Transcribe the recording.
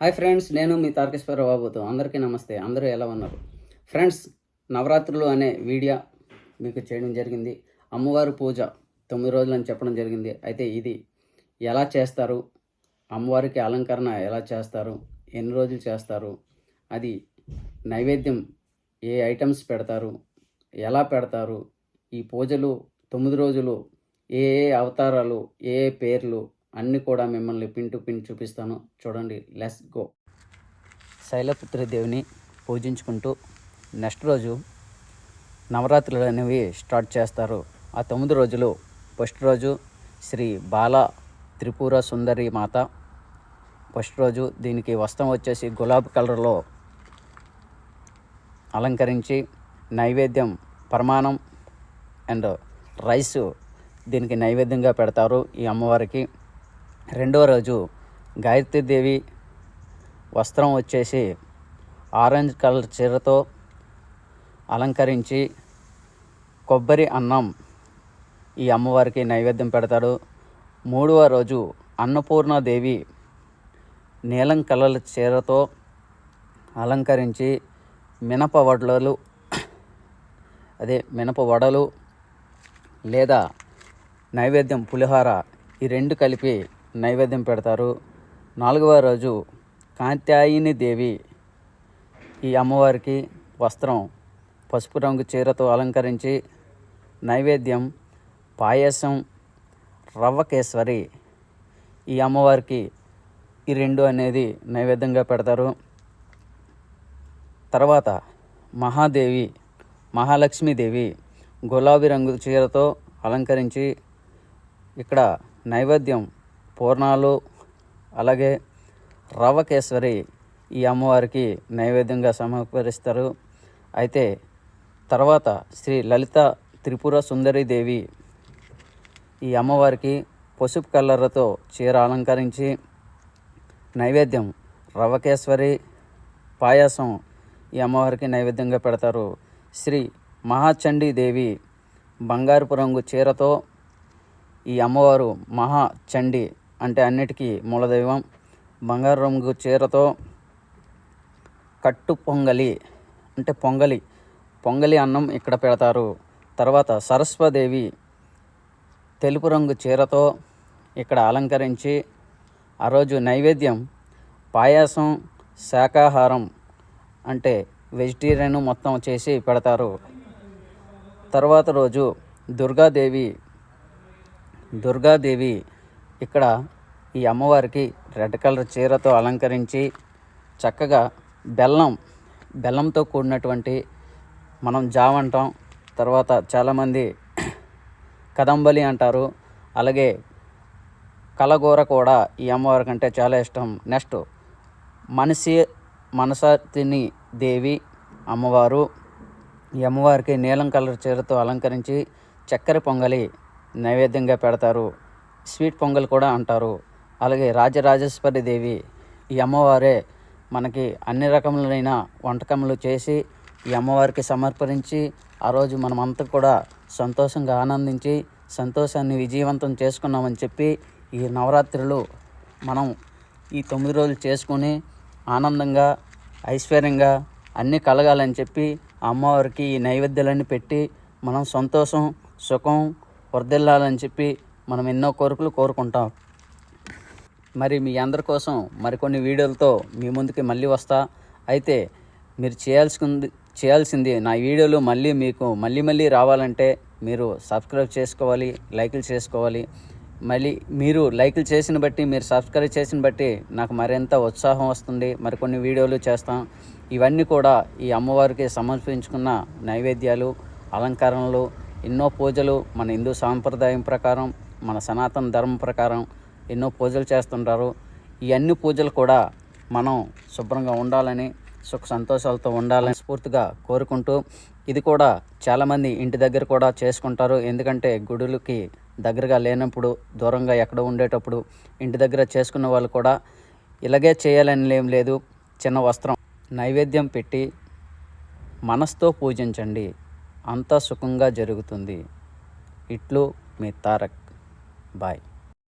Hi friends నేను మీ తారకేశ్వర బాబుతో అందరికీ నమస్తే. అందరూ ఎలా ఉన్నారు? ఫ్రెండ్స్ నవరాత్రులు అనే వీడియో మీకు చేయడం జరిగింది. అమ్మవారి పూజ తొమ్మిది రోజులు అని చెప్పడం జరిగింది. అయితే ఇది ఎలా చేస్తారు? అమ్మవారికి అలంకరణ ఎలా చేస్తారు? ఎన్ని రోజులు చేస్తారు? అది నైవేద్యం ఏ ఐటమ్స్ పెడతారు? ఎలా పెడతారు? ఈ పూజలు తొమ్మిది రోజులు ఏ ఏ అవతారాలు ఏ ఏ పేర్లు అన్నీ కూడా మిమ్మల్ని పిన్ టు పిన్ చూపిస్తాను. చూడండి లెస్ గో శైలపుత్రి దేవిని పూజించుకుంటూ నెక్స్ట్ రోజు నవరాత్రులు అనేవి స్టార్ట్ చేస్తారు. ఆ తొమ్మిది రోజులు ఫస్ట్ రోజు శ్రీ బాల త్రిపుర సుందరి మాత ఫస్ట్ రోజు దీనికి వస్త్రం వచ్చేసి గులాబీ కలర్లో అలంకరించి నైవేద్యం పరమాణం అండ్ రైస్ దీనికి నైవేద్యంగా పెడతారు ఈ అమ్మవారికి. రెండవ రోజు గాయత్రీదేవి వస్త్రం వచ్చేసి ఆరెంజ్ కలర్ చీరతో అలంకరించి కొబ్బరి అన్నం ఈ అమ్మవారికి నైవేద్యం పెడతాడు. మూడవ రోజు అన్నపూర్ణాదేవి నీలం కలర్ చీరతో అలంకరించి మినప వడలు అదే మినప వడలు లేదా నైవేద్యం పులిహోర ఈ రెండు కలిపి నైవేద్యం పెడతారు. నాలుగవ రోజు కాంత్యాయిని దేవి ఈ అమ్మవారికి వస్త్రం పసుపు రంగు చీరతో అలంకరించి నైవేద్యం పాయసం రవ్వకేశ్వరి ఈ అమ్మవారికి ఈ రెండు అనేది నైవేద్యంగా పెడతారు. తర్వాత మహాదేవి మహాలక్ష్మీదేవి గులాబీ రంగు చీరతో అలంకరించి ఇక్కడ నైవేద్యం పూర్ణాలు అలాగే రవ్వకేశ్వరి ఈ అమ్మవారికి నైవేద్యంగా సమర్పరిస్తారు అయితే తర్వాత శ్రీ లలిత త్రిపుర సుందరి దేవి ఈ అమ్మవారికి పసుపు కలర్లతో చీర అలంకరించి నైవేద్యం రవకేశ్వరి పాయసం ఈ అమ్మవారికి నైవేద్యంగా పెడతారు. శ్రీ మహాచండీ దేవి బంగారుపు రంగు చీరతో ఈ అమ్మవారు మహాచండీ అంటే అన్నిటికీ మూలదైవం. బంగారు రంగు చీరతో కట్టు పొంగలి అంటే పొంగలి పొంగలి అన్నం ఇక్కడ పెడతారు. తర్వాత సరస్వదేవి తెలుపు రంగు చీరతో ఇక్కడ అలంకరించి ఆ రోజు నైవేద్యం పాయాసం శాకాహారం అంటే వెజిటేరియన్ మొత్తం చేసి పెడతారు. తర్వాత రోజు దుర్గాదేవి దుర్గాదేవి ఇక్కడ ఈ అమ్మవారికి రెడ్ కలర్ చీరతో అలంకరించి చక్కగా బెల్లం బెల్లంతో కూడినటువంటి మనం జావ అంటాం. తర్వాత చాలామంది కదంబలి అంటారు. అలాగే కలగూర కూడా ఈ అమ్మవారికి అంటే చాలా ఇష్టం. నెక్స్ట్ మనసి మనసతిని దేవి అమ్మవారు. ఈ అమ్మవారికి నీలం కలర్ చీరతో అలంకరించి చక్కెర పొంగలి నైవేద్యంగా పెడతారు. స్వీట్ పొంగల్ కూడా అంటారు. అలాగే రాజరాజేశ్వరి దేవి ఈ అమ్మవారే మనకి అన్ని రకములైన వంటకములు చేసి ఈ అమ్మవారికి సమర్పించి ఆ రోజు మనమంతా కూడా సంతోషంగా ఆనందించి సంతోషాన్ని విజయవంతం చేసుకున్నామని చెప్పి ఈ నవరాత్రులు మనం ఈ తొమ్మిది రోజులు చేసుకొని ఆనందంగా ఐశ్వర్యంగా అన్నీ కలగాలని చెప్పి అమ్మవారికి ఈ నైవేద్యాలన్నీ పెట్టి మనం సంతోషం సుఖం వర్దిల్లాలని చెప్పి మనం ఎన్నో కోరికలు కోరుకుంటాం. మరి మీ అందరి కోసం మరికొన్ని వీడియోలతో మీ ముందుకి మళ్ళీ వస్తా. అయితే మీరు చేయాల్సింది చేయాల్సింది నా వీడియోలు మళ్ళీ మీకు మళ్ళీ మళ్ళీ రావాలంటే మీరు సబ్స్క్రైబ్ చేసుకోవాలి లైకులు చేసుకోవాలి. మళ్ళీ మీరు లైకులు చేసిన బట్టి మీరు సబ్స్క్రైబ్ చేసిన బట్టి నాకు మరింత ఉత్సాహం వస్తుంది. మరికొన్ని వీడియోలు చేస్తాం. ఇవన్నీ కూడా ఈ అమ్మవారికి సమర్పించుకున్న నైవేద్యాలు అలంకరణలు ఎన్నో పూజలు మన హిందూ సాంప్రదాయం ప్రకారం. మన సనాతన ధర్మం ప్రకారం ఎన్నో పూజలు చేస్తుంటారు. ఈ అన్ని పూజలు కూడా మనం శుభ్రంగా ఉండాలని సుఖ సంతోషాలతో ఉండాలని స్ఫూర్తిగా కోరుకుంటూ ఇది కూడా చాలామంది ఇంటి దగ్గర కూడా చేసుకుంటారు. ఎందుకంటే గుడులకి దగ్గరగా లేనప్పుడు దూరంగా ఎక్కడ ఉండేటప్పుడు ఇంటి దగ్గర చేసుకున్న వాళ్ళు కూడా ఇలాగే చేయాలని ఏం లేదు. చిన్న వస్త్రం నైవేద్యం పెట్టి మనసుతో పూజించండి. అంతా సుఖంగా జరుగుతుంది. ఇట్లు మీ తారక్. Bye.